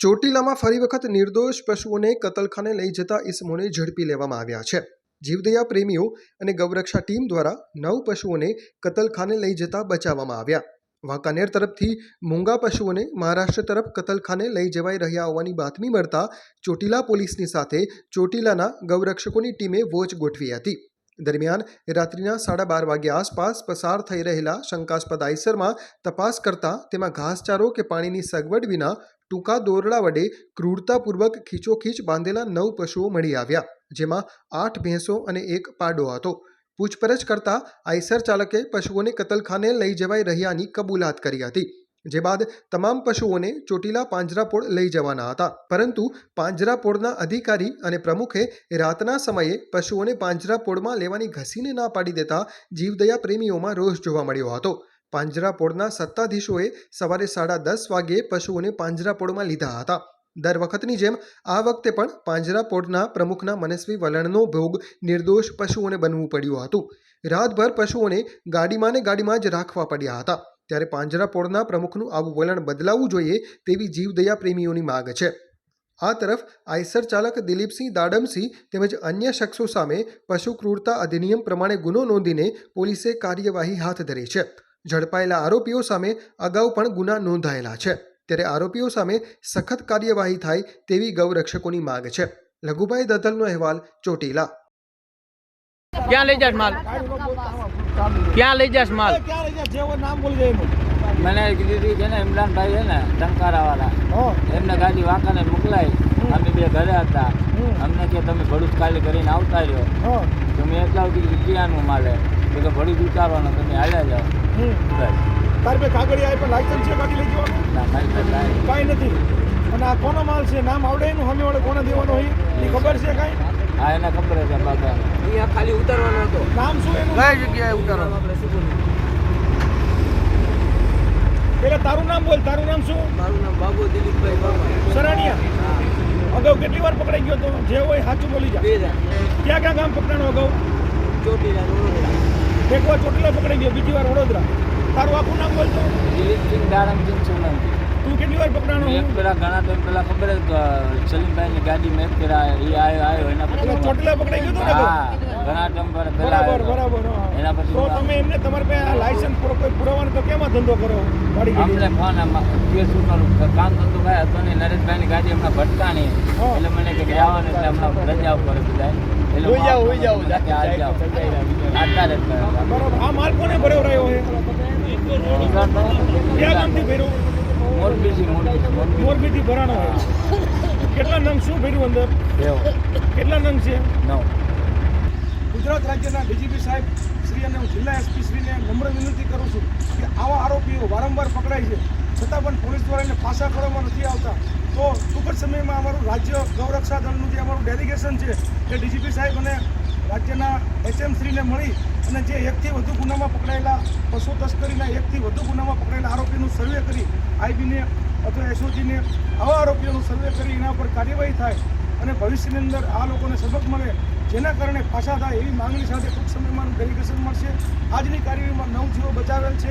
ચોટીલામાં ફરી વખત નિર્દોષ પશુઓને કતલખાને લઈ જતા ઇસમોને ઝડપી લેવામાં આવ્યા છે. જીવદયા પ્રેમીઓ અને ગૌરક્ષા ટીમ દ્વારા નવ પશુઓને કતલખાને લઈ જતા બચાવવામાં આવ્યા. વાંકાનેર તરફથી મૂંગા પશુઓને મહારાષ્ટ્ર તરફ કતલખાને લઈ જવાઈ રહ્યા હોવાની બાતમી મળતા ચોટીલા પોલીસની સાથે ચોટીલાના ગૌરક્ષકોની ટીમે વોચ ગોઠવી હતી. દરમિયાન રાત્રિના સાડા બાર વાગ્યા આસપાસ પસાર થઈ રહેલા શંકાસ્પદ આઈસરમાં તપાસ કરતા તેમાં ઘાસચારો કે પાણીની સગવડ વિના ટૂંકા દોરડા વડે ક્રૂરતાપૂર્વક ખીચોખીચ બાંધેલા નવ પશુઓ મળી આવ્યા, જેમાં આઠ ભેંસો અને એક પાડો હતો. પૂછપરછ કરતા આઈસર ચાલકે પશુઓને કતલખાને લઈ જવાઈ રહ્યાની કબૂલાત કરી હતી. જે બાદ તમામ પશુઓને ચોટીલા પાંજરાપોળ લઈ જવાના હતા. પરંતુ પાંજરાપોળના અધિકારી અને પ્રમુખે રાતના સમયે પશુઓને પાંજરાપોળમાં લેવાની ઘસીને ના પાડી દેતા જીવદયા પ્રેમીઓમાં રોષ જોવા મળ્યો હતો. પાંજરાપોળના સત્તાધીશોએ સવારે સાડા દસ વાગ્યે પશુઓને પાંજરાપોળમાં લીધા હતા. દર વખતની જેમ આ વખતે પણ પાંજરાપોળના પ્રમુખના મનસ્વી વલણનો ભોગ નિર્દોષ પશુઓને બનવું પડ્યું હતું. રાતભર પશુઓને ગાડીમાં ને ગાડીમાં જ રાખવા પડ્યા હતા. ત્યારે પાંજરાપોળના પ્રમુખનું આવું વલણ બદલાવવું જોઈએ તેવી જીવદયા પ્રેમીઓની માગ છે. આ તરફ આઈસર ચાલક દિલીપસિંહ દાડમસિંહ તેમજ અન્ય શખ્સો સામે પશુ ક્રૂરતા અધિનિયમ પ્રમાણે ગુનો નોંધીને પોલીસે કાર્યવાહી હાથ ધરી છે. ઝડપાયેલા આરોપીઓ સામે અગાઉ પણ ગુના નોંધાયેલા છે. ત્યારે આરોપીઓ સામે સખત કાર્યવાહી થાય તેવી ગૌરક્ષકોની માગ છે. લઘુભાઈ દદલનો અહેવાલ ચોટીલા. ક્યાં લઈ જાય માલ? ક્યાં લઈ જાશ માલ? ક્યાં લઈ જાશ? જે નામ બોલી જાય એનું. મને કીધું છે ને ઇમરાનભાઈ છે ને ટંકારાવાળા. હો. એમને ગાડી વાંકાને મોકલાય અમે બે ઘરે હતા. હમ. અમને કે તમે ભરૂચ ખાલી કરીને આવતા રહ્યો. હો. તો મેં એટલા સુધી ક્યાંનું માલે. તો કે ભરૂચ ઉતારવાનો તમે હાલ્યા જાઓ. હમ. બસ. તારી પાસે કાગળિયા આપ્યા લાયસન્સ છે ગાડી લઈ જવાનું? ના મારી કાંઈ કાંઈ નથી. અને આ કોનો માલ છે? નામ આવડે એનું? સામે વડે કોને દેવાનો હોય એ ખબર છે કાંઈ? હા એને ખબર છે બાબા અહીંયા ખાલી ઉતારવાનો હતો. નામ શું એનું? કઈ જગ્યાએ ઉતારવાનું? આપણે શું પેલા તારું નામ બોલ તારું નામ શું? મારું નામ બાબુ દિલીપભાઈ બાબા. સરાણિયા? અગાઉ કેટલી વાર પકડાઈ ગયો તો? જે હોય સાચું બોલી જા. ક્યાં ક્યાં ગામ પકડાણો અગાઉ? ચોટીલા વડોદરા. એક વાર ચોટીલા પકડાઈ ગયો બીજી વાર વડોદરા. તારું આખું નામ બોલતો દિલીપસિંહ દારામસિંહ સોલંકી. તું કેટલી વાર પકડાણો? એક પેલા ઘણા ટાઈમ પેલા ખબર સલીમભાઈ ની ગાડી મેં પેલા એ આવ્યો આવ્યો એના પછી ચોટલા પકડાઈ ગયો તો હા ઘણા ટાઈમ પર પેલા બરાબર. એના પછી તો તમે એમને તમારે પાસે આ લાયસન્સ પૂરો કોઈ પુરાવાનો તો કેમાં ધંધો કરો ગાડી અમને ફોન આમાં કેસ ઉઠવાનું કામ ધંધો ભાઈ હતો ને નરેશભાઈની ગાડી હમણાં ભટકાણી. નહીં એટલે મને કે આવવાનું એટલે હમણાં રજા ઉપર બધા એટલે હોઈ જાઓ, હોઈ જાઓ. આ જાઓ. અત્યારે બરાબર. આ માલ કોને ભર્યો રહ્યો છે? ક્યાં કામથી ભર્યો? મોરબીથી મોરબી. મોરબી ભરાણો હોય. કેટલા નંગ શું ભર્યું અંદર? કેટલા નંગ છે? નવ. ગુજરાત રાજ્યના ડીજીપી સાહેબ શ્રી અને હું જિલ્લા એસપી શ્રીને નમ્ર વિનંતી કરું છું કે આવા આરોપીઓ વારંવાર પકડાય છે. છતાં પણ પોલીસ દ્વારા એને પાછા કરવામાં નથી આવતા. તો ટૂંક જ સમયમાં અમારું રાજ્ય ગૌરક્ષા દળનું જે અમારું ડેલિગેશન છે તે ડીજીપી સાહેબ અને રાજ્યના એચએમ શ્રીને મળી અને જે એકથી વધુ ગુનામાં પકડાયેલા પશુ તસ્કરીના એકથી વધુ ગુનામાં પકડાયેલા સર્વે કરી, આઈબીને અથવા એસઓજીને આવા આરોપીઓનું સર્વે કરી, એના પર કાર્યવાહી થાય અને ભવિષ્યની અંદર આ લોકોને સબક મળે, જેના કારણે પાછા થાય એવી માંગણી સાથે ટૂંક સમયમાં ડેલિગેશન મળશે. આજની કાર્યવાહીમાં નવ જીવો બચાવેલ છે.